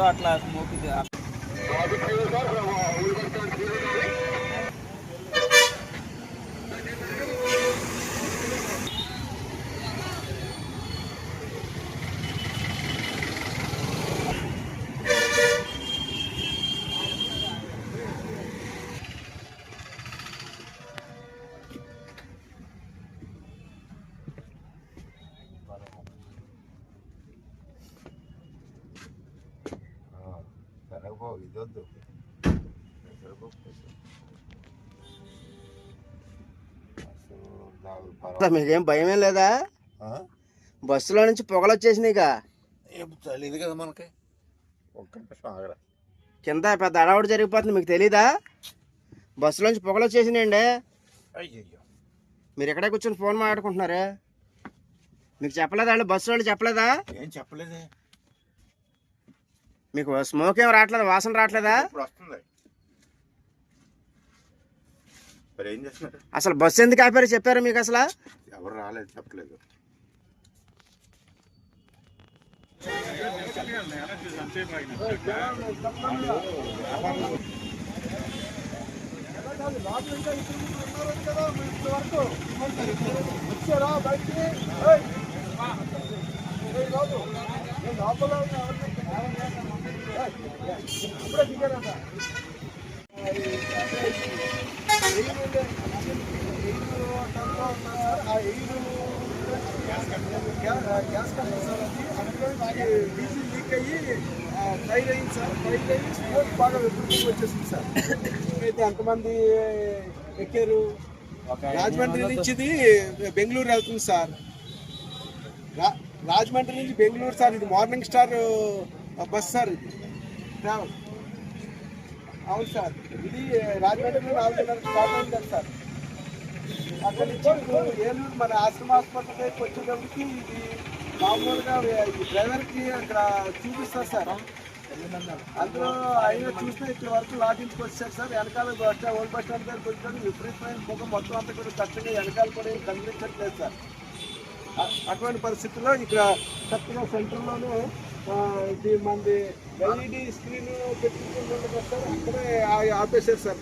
అట్లా స్మోక్ ఇదొద్దు. మీకేం భయమేం లేదా? బస్సులో నుంచి పొగలు వచ్చేసినాయిగా ఏం తెలియదు కదా మనకి. కింద పెద్ద అడవాడు జరిగిపోతుంది మీకు తెలీదా? బస్సులోంచి పొగలు వచ్చేసినాయండి మీరు ఎక్కడే కూర్చొని ఫోన్ మాట్లాడుకుంటున్నారు? మీకు చెప్పలేదా వాళ్ళు బస్సు వాళ్ళు చెప్పలేదా? ఏం చెప్పలేదే? మీకు స్మోక్ ఏం రావట్లేదు? వాసన రావట్లేదా? ఇప్పుడు వస్తుంది. మరి ఏం చేస్తున్నారు? అసలు బస్సు ఎందుకు ఆపారు చెప్పారు మీకు అసలు? ఎవరు రాలేదు చెప్పలేదు. డీజిల్ లీక్ అయ్యి ఫైర్ అయింది సార్ ఫైర్ అయ్యి స్మోక్ బాగా విపరీతంగా వచ్చేసింది సార్ అయితే ఎంతమంది ఎక్కారు రాజమండ్రి నుంచి ఇది బెంగళూరు వెళ్తుంది సార్. రాజమండ్రి నుంచి బెంగళూరు సార్ ఇది మార్నింగ్ స్టార్ బస్ సార్ ఇది. ట్రావెల్ అవును సార్ ఇది రాజమండ్రి నాలుగున్నర స్టాప్ అయింది సార్. అక్కడ నుంచి ఏలూరు మన ఆశ్రమ హాస్పిటల్ దగ్గరికి వచ్చేటప్పటికి ఇది మామూలుగా డ్రైవర్కి అక్కడ చూపిస్తారు సార్. అందులో ఆయన చూస్తే ఇక్కడ వరకు లాగించుకు వచ్చారు సార్. వెనకాల bus stand old bus stand దగ్గరికి వచ్చాడు విపరీతమైన ముఖం మొత్తం అంతా కూడా కష్టంగా వెనకాల కూడా కనిపించట్లేదు సార్. అటువంటి పరిస్థితుల్లో ఇక్కడ కరెక్ట్గా సెంటర్లోనే ఇది మనది ఎల్ఈడి స్క్రీన్ పెట్టుకుంటుంది కదా సార్. అక్కడే ఆ- ఆపేశారు సార్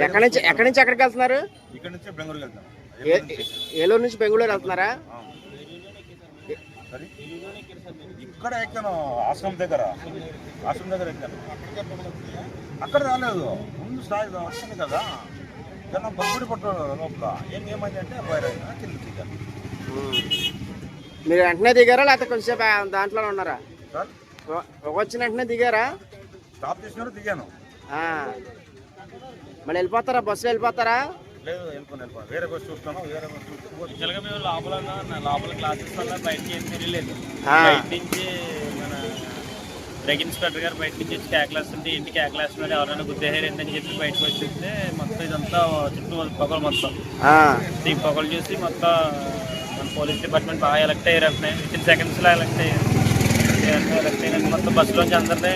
ఎక్కడి నుంచి ఎక్కడి నుంచి ఎక్కడికి వెళ్తున్నారు? ఇక్కడ నుంచి బెంగళూరు వెళ్తాం. ఏలూరు నుంచి. బెంగళూరు వెళ్తున్నారా? సరే. ఇక్కడ ఎక్కాను? ఆశ్రమం దగ్గర. ఆశ్రమం దగ్గర ఎక్కాను. అక్కడ రాలేదు. ముందు స్థాయి వస్తుంది కదా. జనం బొబ్బడి పట్టు లోపల? ఏం ఏమైంది అంటే అయినా దిగాను మీరు వెంటనే దిగారా లేకపోతే కొంచెంసేపు ఆ దాంట్లోనే ఉన్నారా? సార్? వచ్చిన వెంటనే దిగారా? స్టాప్ చేసినారు దిగాను. ఆ. మళ్ళీ వెళ్ళిపోతారా? బస్సులో వెళ్ళిపోతారా? లేదు వెళ్ళిపోను వెళ్ళిపోను. వేరే బస్ చూస్తాను వేరే బస్ చూస్తాను లోపల క్లాసెస్ వల్ల బయటికి ఏం తెలియలేదు. బయట నుంచి డ్రగ్ ఇన్స్పెక్టర్ గారు బయట నుంచి వచ్చి క్లాస్ ఉంటే ఇంటి క్లాస్ మీద ఎవరైనా గుద్దేహారు ఏంటని చెప్పి బయటకు వచ్చి చూస్తే మొత్తం ఇదంతా చుట్టూ పొగలు మొత్తం. ఈ పొగలు చూసి మొత్తం మన పోలీస్ డిపార్ట్మెంట్ బాగా ఎలక్ట్ అయ్యారు. అట్నే విత్ ఇన్ సెకండ్స్లో ఎలక్ట్ అయ్యారు. ఎలక్ట్ అయినాక మొత్తం బస్సులోంచి అందరినీ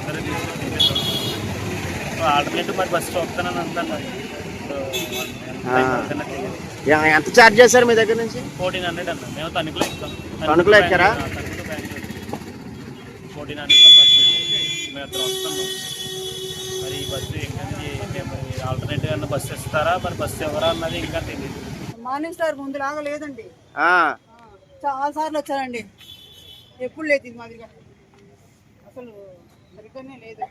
అందరూ తీసుకొచ్చి ఆల్టర్నేటివ్ మరి బస్సు చూస్తానని అంటాను మరి. ఎంత ఛార్జ్ చేశారు మీ దగ్గర నుంచి? ఫోర్టీన్ హండ్రెడ్ అన్న మేము తణుకులో ఎక్కుతాం తణుకులో ఎక్కారా? Fourteen hundred bus. మేము అక్కడ వస్తాము మరి ఈ బస్సు మరి ఆల్టర్నేటివ్ అన్న బస్సు ఇస్తారా మరి బస్సు ఎవరా అన్నది ఇంకా తెలియదు మార్నింగ్ స్టార్ ముందులాగా లేదండి. ఆ. చాలా సార్లు వచ్చానండి ఎప్పుడు లేదు ఇది మాదిరిగా. అసలు సరిగ్గానే లేదు.